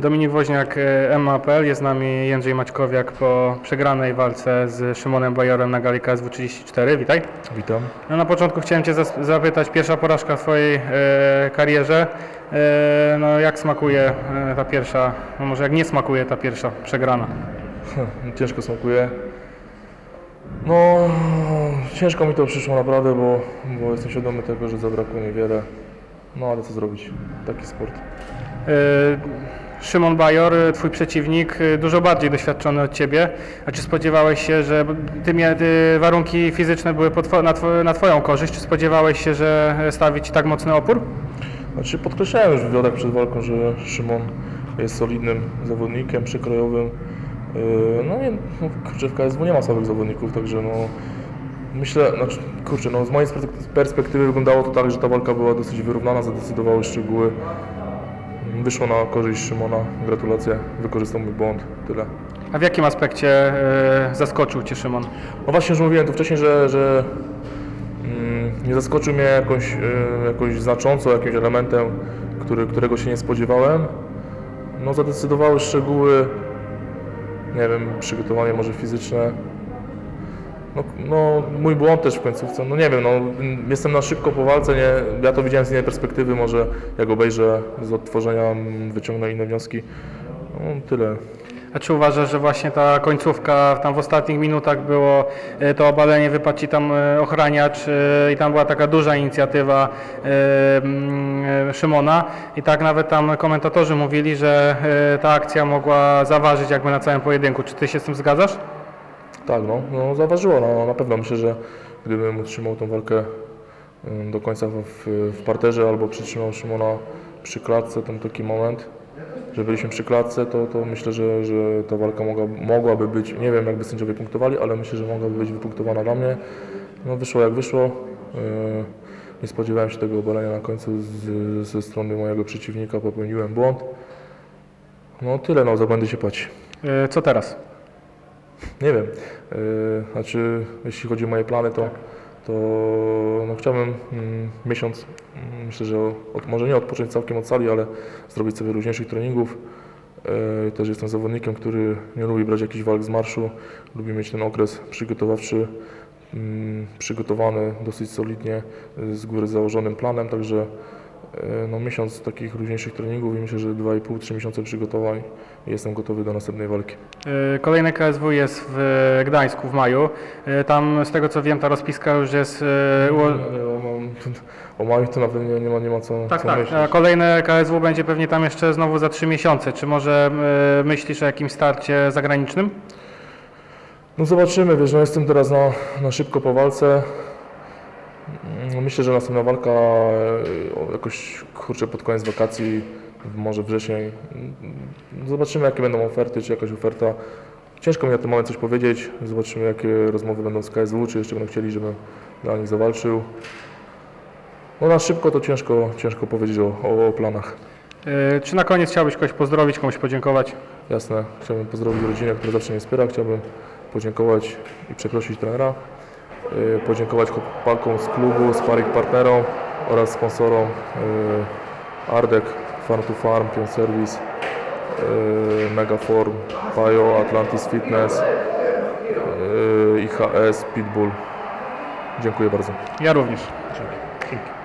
Dominik Woźniak, e, MAPL, jest z nami Jędrzej Maćkowiak po przegranej walce z Szymonem Bajorem na gali KSW 34. Witaj. Witam. No na początku chciałem Cię zapytać, pierwsza porażka w Twojej e, karierze. E, no jak smakuje e, ta pierwsza, no może jak nie smakuje ta pierwsza przegrana? Ciężko smakuje. No, ciężko mi to przyszło naprawdę, bo, bo jestem świadomy tego, że zabrakło niewiele. No ale co zrobić? Taki sport. E, Szymon Bajor, e, Twój przeciwnik, e, dużo bardziej doświadczony od Ciebie. A czy spodziewałeś się, że ty, ty warunki fizyczne były na, two, na Twoją korzyść? Czy spodziewałeś się, że stawi Ci tak mocny opór? Znaczy podkreślałem już w wywiadach przed walką, że Szymon jest solidnym zawodnikiem przekrojowym. Yy, No nie, no, kurczę, w KSW nie ma słabych zawodników, także no myślę, znaczy, kurczę, no z mojej perspek- perspektywy wyglądało to tak, że ta walka była dosyć wyrównana, zadecydowały szczegóły. Wyszło na korzyść Szymona, gratulacje, wykorzystał mój błąd, tyle. A w jakim aspekcie e, zaskoczył Cię Szymon? No właśnie już mówiłem tu wcześniej, że, że mm, nie zaskoczył mnie jakąś, y, jakąś znacząco jakimś elementem, który, którego się nie spodziewałem. No zadecydowały szczegóły, nie wiem, przygotowanie może fizyczne. No, no mój błąd też w końcówce, no nie wiem, no jestem na szybko po walce, nie, ja to widziałem z innej perspektywy, może jak obejrzę z odtworzenia mm, wyciągnę inne wnioski. No tyle. A czy uważasz, że właśnie ta końcówka, tam w ostatnich minutach było e, to obalenie, wypadł tam e, ochraniacz e, i tam była taka duża inicjatywa mm, Szymona i tak nawet tam komentatorzy mówili, że ta akcja mogła zaważyć jakby na całym pojedynku. Czy Ty się z tym zgadzasz? Tak, no, no zauważyło, no, na pewno myślę, że gdybym utrzymał tą walkę ym, do końca w, w, parterze albo przytrzymał Szymona przy klatce, ten taki moment, że byliśmy przy klatce, to, to myślę, że, że ta walka mogła, mogłaby być, nie wiem jakby sędziowie punktowali, ale myślę, że mogłaby być wypunktowana dla mnie. No wyszło jak wyszło. Yy, nie spodziewałem się tego obalenia na końcu z, ze strony mojego przeciwnika, popełniłem błąd. No tyle, no za błędy się płaci. E, Co teraz? Nie wiem. Yy, znaczy, jeśli chodzi o moje plany, to, to no, chciałbym mm, miesiąc, mm, myślę, że od, może nie odpocząć całkiem od sali, ale zrobić sobie luźniejszych treningów. Yy, też jestem zawodnikiem, który nie lubi brać jakichś walk z marszu, lubi mieć ten okres przygotowawczy, mm, przygotowany dosyć solidnie, yy, z góry założonym planem, także no, miesiąc takich luźniejszych treningów i myślę, że 2,5-3 miesiące przygotowań i jestem gotowy do następnej walki. E, Kolejne KSW jest w Gdańsku w maju. E, Tam z tego co wiem ta rozpiska już jest... e, o, mam- o maju to nawet nie, nie, ma, nie ma co, Tak, co tak. myśleć. A kolejne KSW będzie pewnie tam jeszcze znowu za trzy miesiące. Czy może e, myślisz o jakimś starcie zagranicznym? No zobaczymy, wiesz, no jestem teraz na, na szybko po walce. Mm, Myślę, że następna walka e, jakoś kurczę pod koniec wakacji, może wrzesień. Mm, Zobaczymy jakie będą oferty, czy jakaś oferta. Ciężko mi na ten moment coś powiedzieć. Zobaczymy jakie rozmowy będą z KSW, czy jeszcze będą chcieli, żebym dla nich zawalczył. No na szybko to ciężko, ciężko powiedzieć o, o, planach. E, Czy na koniec chciałbyś kogoś pozdrowić, komuś podziękować? Jasne, chciałbym pozdrowić rodzinę, która zawsze mnie wspiera. Chciałbym podziękować i przeprosić trenera. Yy, Podziękować chłopakom z klubu, sparring partnerom oraz sponsorom yy, Ardek, Farm to Farm, Pion Service, yy, Megaform, Pajo, Atlantis Fitness, IHS, Pitbull. Dziękuję bardzo. Ja również. Dzięki.